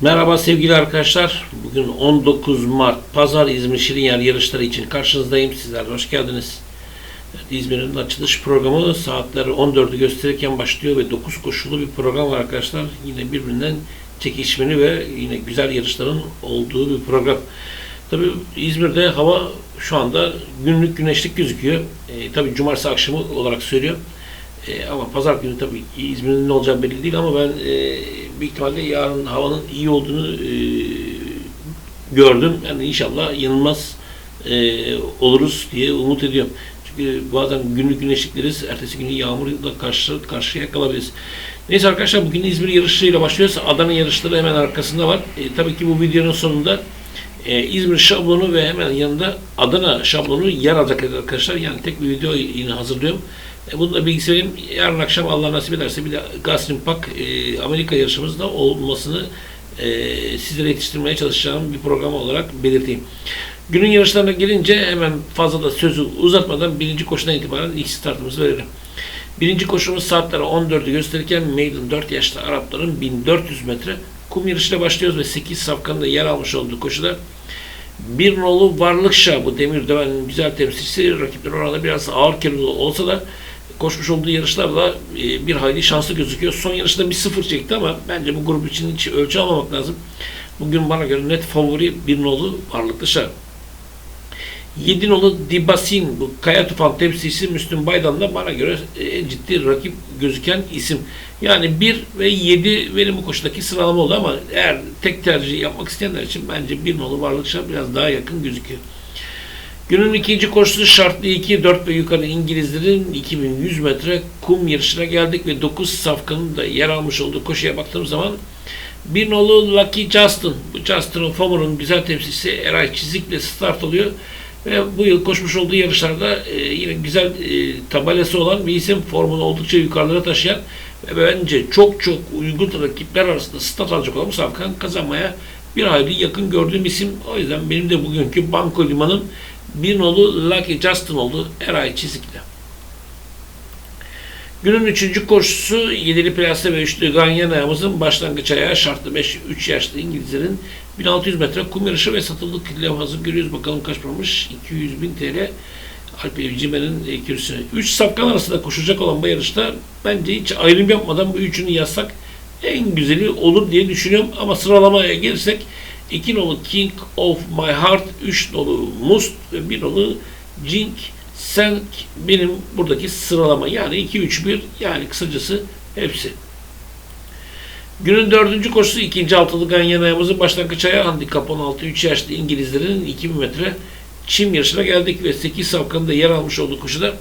Merhaba sevgili arkadaşlar. Bugün 19 Mart Pazar İzmir Şirinyer yarışları için karşınızdayım. Sizler hoş geldiniz. Evet, İzmir'in açılış programı saatleri 14'ü gösterirken başlıyor ve 9 koşulu bir program var arkadaşlar. Yine birbirinden çekişmeli ve yine güzel yarışların olduğu bir program. Tabii İzmir'de hava şu anda günlük güneşlik gözüküyor. E, tabii cumartesi akşamı olarak söylüyorum. E, ama pazar günü tabii İzmir'in ne olacağı belli değil ama ben e, büyük ihtimalle yarın havanın iyi olduğunu e, gördüm. Yani inşallah yanılmaz e, oluruz diye umut ediyorum. Çünkü bazen günlük güneşlikleriz, ertesi günü yağmurla karşı, karşıya kalabiliriz. Neyse arkadaşlar bugün İzmir yarışıyla başlıyoruz. Adana yarışları hemen arkasında var. E, tabii ki bu videonun sonunda e, İzmir şablonu ve hemen yanında Adana şablonu yer alacak arkadaşlar. Yani tek bir video yine hazırlıyorum. E, bunu da bilgisi. Yarın akşam Allah nasip ederse bir de Gazprom Pak e, Amerika yarışımızda olmasını e, sizlere yetiştirmeye çalışacağım bir program olarak belirteyim. Günün yarışlarına gelince hemen fazla da sözü uzatmadan birinci koşudan itibaren ilk startımızı verelim. Birinci koşumuz saatleri 14'ü gösterirken Maiden 4 yaşlı Arapların 1400 metre kum yarışıyla başlıyoruz ve 8 safkanın yer almış olduğu koşuda bir nolu Varlıkşa bu demir dövenin güzel temsilcisi rakipler orada biraz ağır kilolu olsa da koşmuş olduğu yarışlarda e, bir hayli şanslı gözüküyor. Son yarışta bir sıfır çekti ama bence bu grup için hiç ölçü almamak lazım. Bugün bana göre net favori bir nolu Varlıklı Şah. 7 nolu Dibasin bu Kaya Tufan temsilcisi Müslüm Baydan da bana göre en ciddi rakip gözüken isim. Yani 1 ve 7 benim bu koşudaki sıralama oldu ama eğer tek tercih yapmak isteyenler için bence 1 nolu Varlık Şah biraz daha yakın gözüküyor. Günün ikinci koşusu şartlı 2, 4 ve yukarı İngilizlerin 2100 metre kum yarışına geldik ve 9 safkanın da yer almış olduğu koşuya baktığım zaman bir nolu Lucky Justin, bu Justin Fomer'ın güzel temsilcisi Eray Çizik'le start alıyor. Ve bu yıl koşmuş olduğu yarışlarda e, yine güzel e, tabelası olan bir isim formunu oldukça yukarılara taşıyan ve bence çok çok uygun rakipler arasında stat alacak olan bu safkan kazanmaya bir hayli yakın gördüğüm isim. O yüzden benim de bugünkü Banko Liman'ın bir nolu Lucky Justin oldu Eray Çizik'le. Günün üçüncü koşusu yedili plase ve üçlü ganyan ayağımızın başlangıç ayağı şartlı 5 3 yaşlı İngilizlerin 1600 metre kum yarışı ve satılık levhası görüyoruz. Bakalım kaç paramış? 200 bin TL. Alp Evcimen'in kürsüsüne. 3 safkan arasında koşacak olan bu yarışta bence hiç ayrım yapmadan bu üçünü yazsak en güzeli olur diye düşünüyorum. Ama sıralamaya gelirsek 2 nolu King of My Heart, 3 nolu Must ve 1 nolu Jink sen benim buradaki sıralama yani 2-3-1 yani kısacası hepsi. Günün dördüncü koşusu ikinci altılı ganyan başlangıç ayağı handikap 16 3 yaşlı İngilizlerin 2000 metre çim yarışına geldik ve 8 safkanın da yer almış olduğu koşuda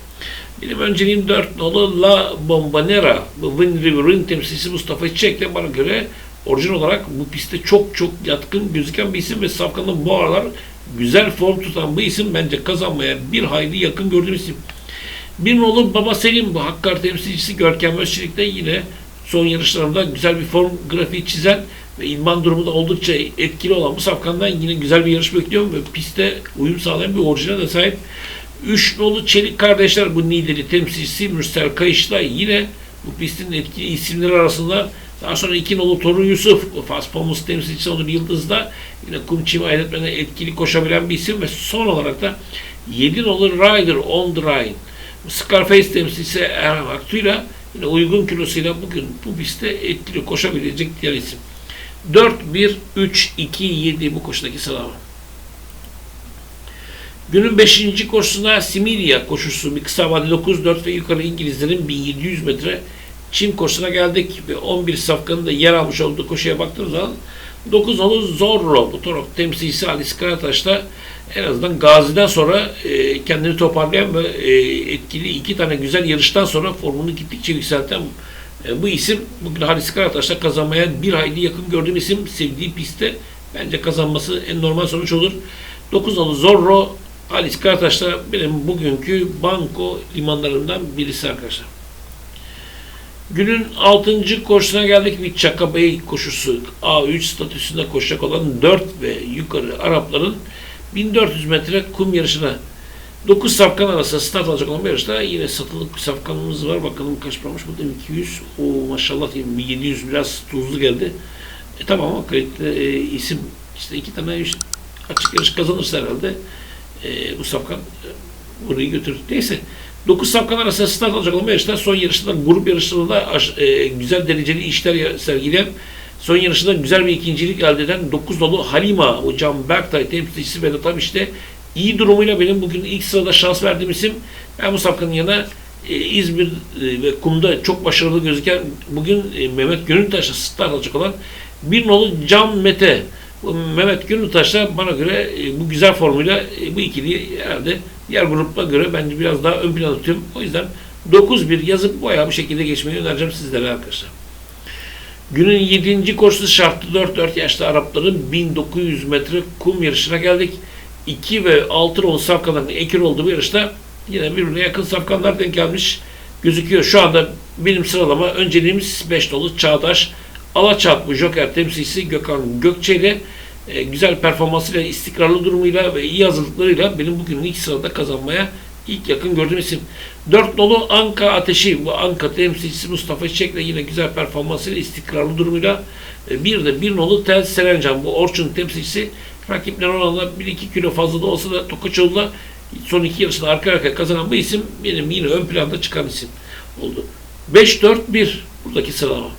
benim önceliğim 4 nolu La Bombonera bu Wind River'ın temsilcisi Mustafa Çiçek'le bana göre orijin olarak bu pistte çok çok yatkın gözüken bir isim ve safkanın bu aralar güzel form tutan bu isim bence kazanmaya bir hayli yakın gördüğüm isim. Bir nolu Baba Selim bu Hakkari temsilcisi Görkem Özçelik yine son yarışlarında güzel bir form grafiği çizen ve idman durumu da oldukça etkili olan bu safkandan yine güzel bir yarış bekliyorum ve pistte uyum sağlayan bir orijine de sahip. Üç nolu Çelik kardeşler bu Niğdeli temsilcisi Mürsel Kayış'la yine bu pistin etkili isimleri arasında daha sonra iki nolu Torun Yusuf, Fas Pomus temsilcisi Onur Yıldız'da yine kum çimi aydınlatmada etkili koşabilen bir isim ve son olarak da 7 nolu Rider on the Rhine. Scarface temsilcisi Erhan Aktu'yla yine uygun kilosuyla bugün bu pistte etkili koşabilecek diğer isim. 4, 1, 3, 2, 7 bu koşudaki sıralama. Günün 5. koşusuna Similia koşusu bir kısa vadeli 9, 4 ve yukarı İngilizlerin 1700 metre Çin koşusuna geldik ve 11 safkanın da yer almış olduğu koşuya baktığımız zaman 9 nolu Zorro bu Torok temsilcisi Ali Karataş'ta en azından Gazi'den sonra e, kendini toparlayan ve e, etkili iki tane güzel yarıştan sonra formunu gittikçe yükselten e, bu isim bugün Halis Karataş'ta kazanmaya bir hayli yakın gördüğüm isim sevdiği pistte bence kazanması en normal sonuç olur. 9 nolu Zorro Halis Karataş'ta benim bugünkü banko limanlarından birisi arkadaşlar. Günün 6. koşusuna geldik bir Çakabey koşusu. A3 statüsünde koşacak olan 4 ve yukarı Arapların 1400 metre kum yarışına 9 safkan arasında start alacak olan bir yarışta yine satılık safkanımız var. Bakalım kaç paramış bu da 200. O maşallah diyeyim 700 biraz tuzlu geldi. E, tamam ama kayıtlı e, isim işte iki tane üç, açık yarış kazanırsa herhalde e, bu safkan e, burayı götürür. Neyse 9 safkan arasında start alacak olan yarışlar son yarışta grup yarışlarında aş- e, güzel dereceli işler sergileyen son yarışında güzel bir ikincilik elde eden 9 dolu Halima hocam Berktay temsilcisi Vedat Am işte iyi durumuyla benim bugün ilk sırada şans verdiğim isim ben bu safkanın yanına e, İzmir e, ve kumda çok başarılı gözüken bugün e, Mehmet Gönültaş'la start alacak olan bir nolu Can Mete. Mehmet Gönültaş'la bana göre e, bu güzel formuyla e, bu ikiliyi herhalde diğer grupla göre bence biraz daha ön plana tutuyorum. O yüzden 9-1 yazıp bayağı bu şekilde geçmeyi önereceğim sizlere arkadaşlar. Günün 7. koşusu şartlı 4-4 yaşlı Arapların 1900 metre kum yarışına geldik. 2 ve 6 nolu safkanların ekir olduğu bu yarışta yine birbirine yakın safkanlar denk gelmiş gözüküyor. Şu anda benim sıralama önceliğimiz 5 nolu Çağdaş Alaçatlı Joker temsilcisi Gökhan Gökçe ile e, güzel performansıyla, istikrarlı durumuyla ve iyi hazırlıklarıyla benim bugün ilk sırada kazanmaya ilk yakın gördüğüm isim. 4 nolu Anka Ateşi. Bu Anka temsilcisi Mustafa Çiçek'le yine güzel performansıyla, istikrarlı durumuyla e, bir de bir nolu Tel Serencan. Bu Orçun temsilcisi rakipler oranla 1-2 kilo fazla da olsa da Tokaçoğlu'la son iki yarışında arka arkaya kazanan bu isim benim yine ön planda çıkan isim oldu. 5-4-1 buradaki sıralama.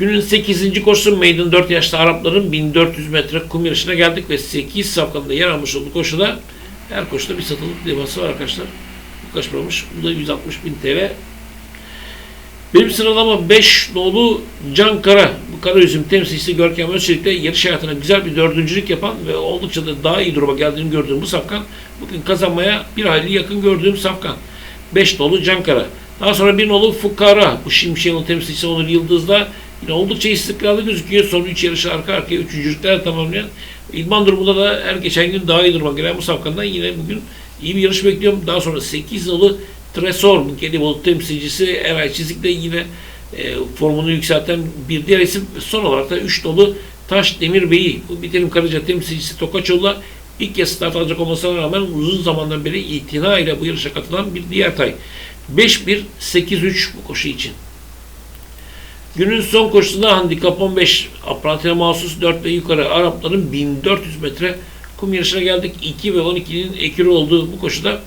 Günün 8. koşusu Maiden 4 yaşlı Arapların 1400 metre kum yarışına geldik ve 8 safkanında yer almış olduğu koşuda her koşuda bir satılık levhası var arkadaşlar. Bu kaç paramış? Bu da 160 bin TL. Benim sıralama 5 nolu Can Kara. Bu kara üzüm temsilcisi Görkem Özçelik'le yarış hayatına güzel bir dördüncülük yapan ve oldukça da daha iyi duruma geldiğini gördüğüm bu safkan bugün kazanmaya bir hayli yakın gördüğüm safkan. 5 nolu Can Kara. Daha sonra bir nolu Fukara. Bu Şimşek'in temsilcisi Onur Yıldız'la yine oldukça istikrarlı gözüküyor. Son 3 yarışı arka arkaya üçüncülükler tamamlayan. İdman durumunda da her geçen gün daha iyi duruma gelen bu safkandan yine bugün iyi bir yarış bekliyorum. Daha sonra 8 nolu Tresor, Gelibolu temsilcisi Eray Çizik'le yine e, formunu yükselten bir diğer isim. Son olarak da 3 dolu Taş Demir Bey'i, bu Biterim Karaca temsilcisi Tokaçoğlu'la ilk kez start alacak olmasına rağmen uzun zamandan beri itina ile bu yarışa katılan bir diğer tay. 5-1-8-3 bu koşu için. Günün son koşusunda handikap 15 aprantiye mahsus 4 ve yukarı Arapların 1400 metre kum yarışına geldik. 2 ve 12'nin ekürü olduğu bu koşuda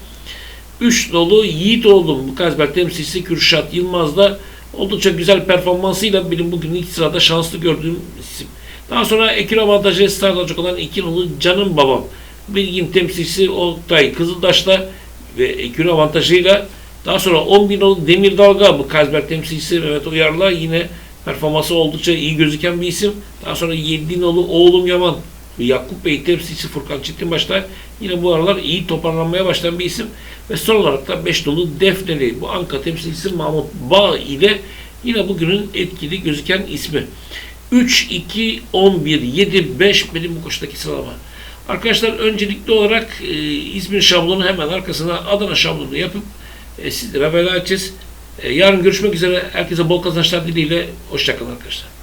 3 dolu Yiğit oldum. Bu Kazberk temsilcisi Kürşat Yılmaz'da oldukça güzel performansıyla benim bugün ilk sırada şanslı gördüğüm isim. Daha sonra ekür avantajı start alacak olan 2 nolu Canım Babam. Bilgin temsilcisi Oktay Kızıldaş'la ve ekür avantajıyla daha sonra 10 bin nolu Demir Dalga bu Kazberk temsilcisi Mehmet Uyar'la yine performansı oldukça iyi gözüken bir isim. Daha sonra 7 nolu Oğlum Yaman ve Yakup Bey temsilcisi Furkan Çetinbaş'ta yine bu aralar iyi toparlanmaya başlayan bir isim. Ve son olarak da 5 dolu Defneli bu Anka temsilcisi Mahmut Bağ ile yine bugünün etkili gözüken ismi. 3, 2, 11, 7, 5 benim bu koşudaki sıralama. Arkadaşlar öncelikli olarak e, İzmir şablonu hemen arkasına Adana şablonu yapıp e, sizlere veda edeceğiz. E, yarın görüşmek üzere. Herkese bol kazançlar dileğiyle. Hoşçakalın arkadaşlar.